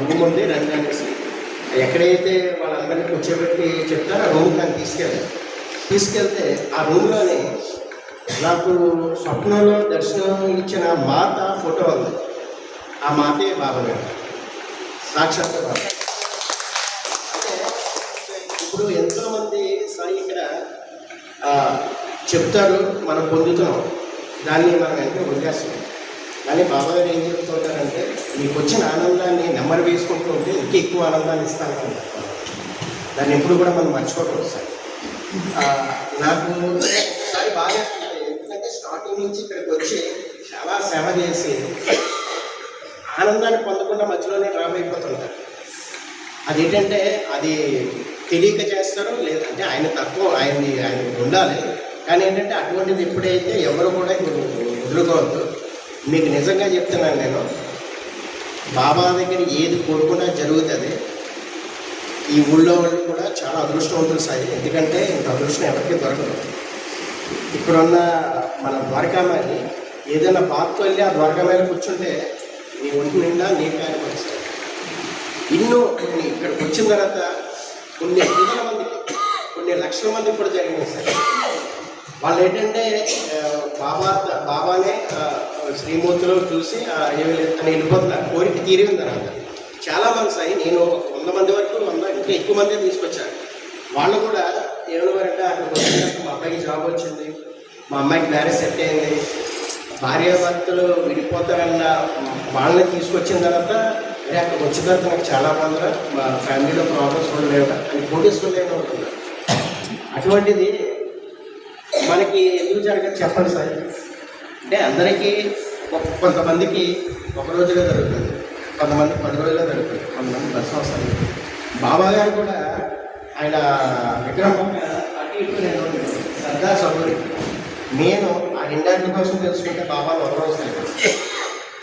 Room ఉంది రండి అనేసి. ఎక్కడైతే వాళ్ళందరినీ కూర్చోబెట్టి చెప్తారో ఆ రూమ్ నన్ను తీసుకెళ్ళాను తీసుకెళ్తే ఆ రూమ్లోనే నాకు స్వప్నంలో దర్శనం ఇచ్చిన మాత ఫోటో ఉంది. ఆ మాతే బాబా గారు సాక్షాత్ బాబా. అంటే ఇప్పుడు ఎంతోమంది సార్ ఇక్కడ చెప్తారు మనం పొందుతున్నాం. దాన్ని మనం వెంటనే వదిలేస్తున్నాం. కానీ బాబా గారు ఏం చెప్తుంటారంటే మీకు వచ్చిన ఆనందాన్ని నెంబర్ వేసుకుంటూ ఉంటే ఇంకా ఎక్కువ ఆనందాన్ని ఇస్తాను దాన్ని ఎప్పుడు కూడా మనం మర్చిపోకూడదు సార్. నాకు ఒకసారి బాగా ఎందుకంటే స్టార్టింగ్ నుంచి ఇక్కడికి వచ్చి చాలా సేవ చేసి ఆనందాన్ని పొందకుండా మధ్యలోనే డ్రాప్ అయిపోతుంటారు. అదేంటంటే అది తెలియక చేస్తారు లేదంటే ఆయన తక్కువ ఆయన్ని ఆయన ఉండాలి. కానీ ఏంటంటే అటువంటిది ఎప్పుడైతే ఎవరు కూడా మీరు వదులుకోవద్దు మీకు నిజంగా చెప్తున్నాను నేను. బాబా దగ్గర ఏది కోరుకున్నా జరుగుతుంది. ఈ ఊళ్ళో వాళ్ళు కూడా చాలా అదృష్టవంతులు సాయి. ఎందుకంటే ఇంత అదృష్టం ఎవరికి దొరకదు. ఇప్పుడున్న మన ద్వారకామాయి ఏదైనా పార్క్ వెళ్ళి ఆ ద్వారకామాయిలో కూర్చుంటే నీ ఒంటి నిండా నీరు కానిపరుస్తాయి ఇన్నో కొన్ని ఇక్కడికి వచ్చిన తర్వాత కొన్ని వందల మందికి కొన్ని లక్షల మందికి కూడా జరిగినాయి సార్ వాళ్ళు ఏంటంటే బాబా బాబానే శ్రీమూర్తిలో చూసి ఏమీ లేదు అని వెళ్ళిపోతున్నారు కోరిక తీరింది తర్వాత చాలా మంది సాయి నేను వంద మంది వరకు వంద ఇంకా ఎక్కువ మంది తీసుకొచ్చాను వాళ్ళు కూడా ఏమన్నారంటే అక్కడికి వచ్చినాక మా అబ్బాయికి జాబ్ వచ్చింది మా అమ్మాయికి మ్యారేజ్ సెట్ అయింది భార్యాభర్తలు విడిపోతారన్న వాళ్ళని తీసుకొచ్చిన తర్వాత "అరే, అక్కడికి వచ్చిన తర్వాత నాకు చాలా బాగుందా మా ఫ్యామిలీలో ప్రాబ్లమ్స్ ఉండలేవు అని కోటేశ్వరులు ఉంటున్నారు అటువంటిది మనకి ఎందుకు జరగదు? చెప్పండి సార్. అంటే అందరికీ కొంతమందికి ఒక రోజులో జరుగుతుంది. కొంతమంది పది రోజుల్లో జరుగుతుంది. కొంతమంది పది సంవత్సరాలు బాబా గారు కూడా ఆయన విగ్రహం అటు ఇటు నేను సరదా సౌకర్యం. నేను ఆ రెండాంటి కోసం తెలుసుకుంటే బాబా ఒక రోజు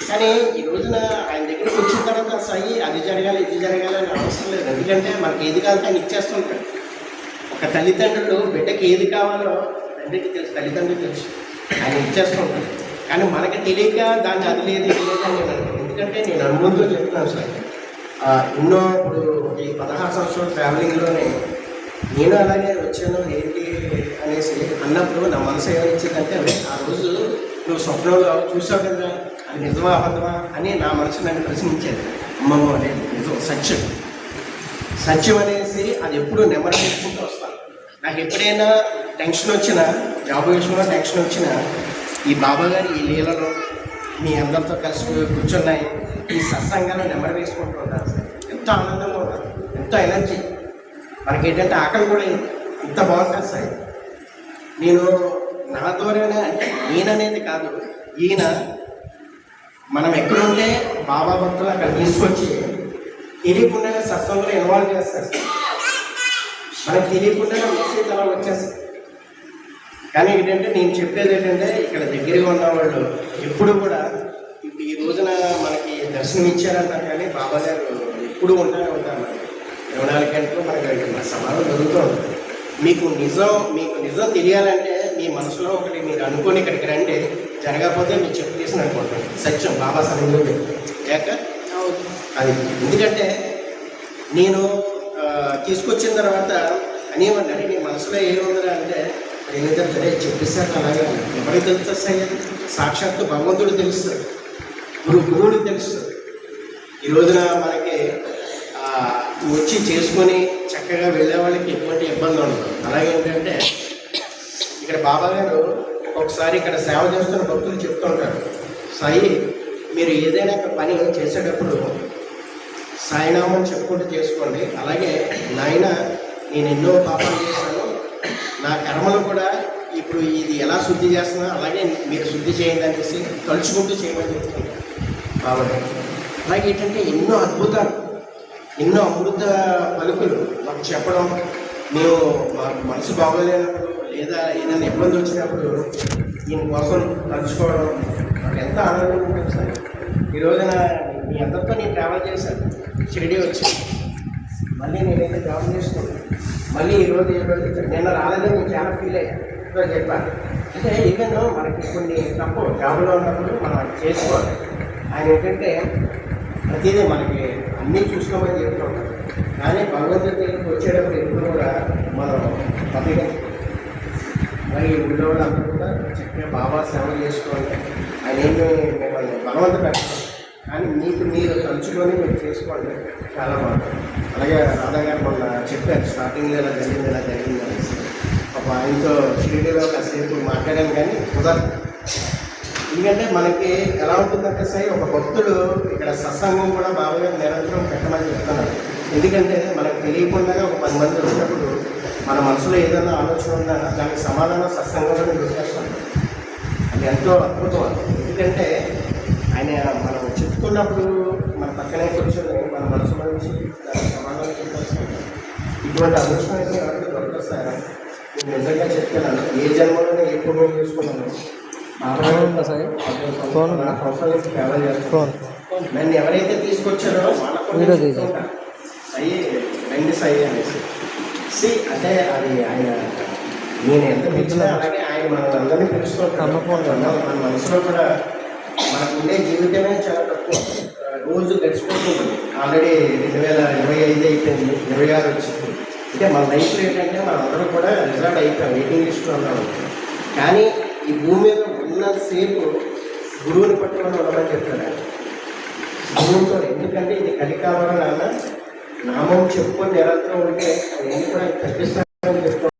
కానీ ఈ రోజున ఆయన దగ్గరికి వచ్చిన తర్వాత సాయి అది జరగాలి ఇది జరగాలి అని అవసరం లేదు. ఎందుకంటే మనకి ఏది కావాలంటే ఆయన ఇచ్చేస్తుంటాడు. ఒక తల్లిదండ్రులు బిడ్డకి ఏది కావాలో తండ్రికి తెలుసు తల్లిదండ్రులకు తెలుసు. ఆయన ఇచ్చేస్తుంటాడు కానీ మనకి తెలియక దాన్ని అది లేదు ఇది లేదు అని నేను ఎందుకంటే నేను అనుభవంతో చెప్తున్నాను సార్. ఎన్నో ఇప్పుడు ఈ పదహారు సంవత్సరాల ట్రావెలింగ్లోనే నేను అలాగే వచ్చాను ఏంటి అనేసి అన్నప్పుడు నా మనసు ఏమనిచ్చిందంటే ఆ రోజు నువ్వు స్వప్నంలో చూసావు కదా అది నిజమా అబద్ధమా? అని నా మనసు నన్ను ప్రశ్నించేది. అమ్మమ్మ అనేది నిజం సత్యం. సత్యం అనేసి అది ఎప్పుడు నెమరు చేసుకుంటూ వస్తాను. నాకు ఎప్పుడైనా టెన్షన్ వచ్చినా జాబ్ విషయంలో టెన్షన్ వచ్చిన ఈ బాబా గారి ఈ లీలలో మీ అందరితో కలిసి కూర్చున్నాయి. ఈ సత్సంగాలు నెమరు వేసుకుంటూ ఉంటారు సార్ ఎంతో ఆనందంగా ఉంటారు ఎంతో ఎనర్జీ మనకి ఏంటంటే ఆకలి కూడా ఇంత బాగుంటుంది సార్. నేను నా ద్వారానే అంటే నేననేది కాదు. ఈయన మనం ఎక్కడుంటే బాబా భక్తులు అక్కడ తీసుకొచ్చి తెలియకుండానే సత్సంగంలో ఇన్వాల్వ్ చేస్తారు. సార్. మనకు తెలియకుండానే మెసేజ్ అలా వచ్చేస్తుంది కానీ ఏంటంటే నేను చెప్పేది ఏంటంటే ఇక్కడ దగ్గరగా ఉన్న వాళ్ళు ఎప్పుడు కూడా ఇప్పుడు ఈ రోజున మనకి దర్శనం ఇచ్చారంటారు కానీ బాబా గారు ఎప్పుడు ఉంటానే ఉంటారు ఇరవై నాలుగు గంటలు మనకి ఇక్కడ సమాధానం జరుగుతూ ఉంటుంది మీకు నిజం మీకు నిజం తెలియాలంటే మీ మనసులో ఒకటి మీరు అనుకొని ఇక్కడికి రండి. జరగకపోతే మీరు చెప్పు తీసిన అనుకుంటాను సత్యం బాబా సన్నిధిలో లేక అది ఎందుకంటే నేను తీసుకొచ్చిన తర్వాత అనేమన్నారు నీ మనసులో ఏముందిరా అంటే ఏదైతే సరే చెప్పేసారు అలాగే ఎవరికి తెలుస్తాయి సాక్షాత్తు భగవంతుడు తెలుస్తాడు గురు గురువుడు తెలుస్తుంది. ఈ రోజున మనకి వచ్చి చేసుకొని చక్కగా వెళ్ళే వాళ్ళకి ఎటువంటి ఇబ్బంది ఉండదు. అలాగే ఏంటంటే ఇక్కడ బాబా గారు ఒకసారి ఇక్కడ సేవ చేస్తున్న భక్తులు చెప్తుంటారు సాయి మీరు ఏదైనా ఒక పని చేసేటప్పుడు సాయినామం చెప్పుకుంటూ చేసుకోండి. అలాగే నాయన నేను ఎన్నో పాపాలు చేశాను. నా కర్మలు కూడా ఇప్పుడు ఇది ఎలా శుద్ధి చేస్తున్నా అలాగే మీరు శుద్ధి చేయండి అనేసి తలుచుకుంటూ చేయమని చెప్తున్నాను. బాబా అలాగే ఏంటంటే ఎన్నో అద్భుతాలు ఎన్నో అమృత పలుకులు మాకు చెప్పడం మేము మాకు మనసు బాగోలేనప్పుడు లేదా ఏదైనా ఇబ్బంది వచ్చినప్పుడు దీని కోసం తలుచుకోవడం నాకు ఎంత ఆనందం ఉంటుంది సార్. ఈ రోజున మీ అందరితో నేను ట్రావెల్ చేశాను. షిరిడి వచ్చి మళ్ళీ నేనైతే జాబ్ చేస్తున్నాను మళ్ళీ ఈ రోజు ఈ రోజు నిన్న రాలేదని నేను చాలా ఫీల్ అయ్యాను చెప్పాను అంటే ఈవెన్ మనకి కొన్ని తప్పు జాబ్లో ఉన్నప్పుడు మనం అది చేసుకోవాలి. ఆయన ఏంటంటే ప్రతిదీ మనకి అన్నీ చూసుకోమని చెప్తూ ఉంటారు. కానీ భగవంతుడి దగ్గరికి వచ్చేటప్పుడు ఎప్పుడు కూడా మనం పబ్లిక్ అలాగే ఊళ్ళో వాళ్ళందరూ కూడా చక్కగా బాబా సేవ చేసుకోవాలి. ఆయన ఏమి మిమ్మల్ని బలవంత పెట్టాలి కానీ మీకు మీరు తలుచుకొని మీరు చేసుకోండి. చాలా బాగుంటుంది. అలాగే రాధా గారు మొన్న చెప్పారు స్టార్టింగ్లో ఇలా జరిగింది ఇలా జరిగింది అనేసి. ఒక ఆయనతో షిరిడీలో కాసేపు మాట్లాడాను కానీ కుదరదు. ఎందుకంటే మనకి ఎలా ఉంటుందంటే సై ఒక భక్తుడు ఇక్కడ సత్సంగం కూడా బాగా నిరంతరం పెట్టమని చెప్తున్నారు. ఎందుకంటే మనకు తెలియకుండా ఒక పది మంది వచ్చినప్పుడు మన మనసులో ఏదైనా ఆలోచన ఉందా దానికి సమాధానం సత్సంగంలో దొరికేస్తాం అది ఎంతో అద్భుతం. ఎందుకంటే చెప్తున్నప్పుడు మన పక్కనే కూర్చొని మన మనసులో నుంచి దానికి సమాధానం చెప్పేస్తాం ఇటువంటి అదృష్టం అయితే ఎవరికి దొరకదు సార్. నేను నిజంగా చెప్తున్నాను. ఏ జన్మలోనే ఏ పుణ్యం చేసుకున్నాను నన్ను ఎవరైతే తీసుకొచ్చారో వాళ్ళకు. అయ్యి రండి సాయి అనేసి. సి అంటే అది ఆయన నేను ఎంత పిలిచినా అలాగే ఆయన మన అందరినీ మన మనసులో కూడా మనకు ఉండే జీవితమే చాలా తక్కువ. రోజు గడిచిపోతుంది. ఆల్రెడీ రెండు వేల ఇరవై ఐదు అయిపోయింది. ఇరవై ఆరు వచ్చింది. అంటే మన లైఫ్లో ఏంటంటే మనం అందరం కూడా రిజల్ట్ అయిపోయాం. వెయిటింగ్ లిస్ట్లో ఉన్నాం. కానీ ఈ భూమి మీద ఉన్నంతసేపు గురువుని పట్టుకొని ఉండమని చెప్తాడు గురువుతో ఎందుకంటే ఇది కలికాలం నాన్న నామం చెప్పుకొని నిరంతరం ఉంటే అవన్నీ కూడా తప్పిస్తాను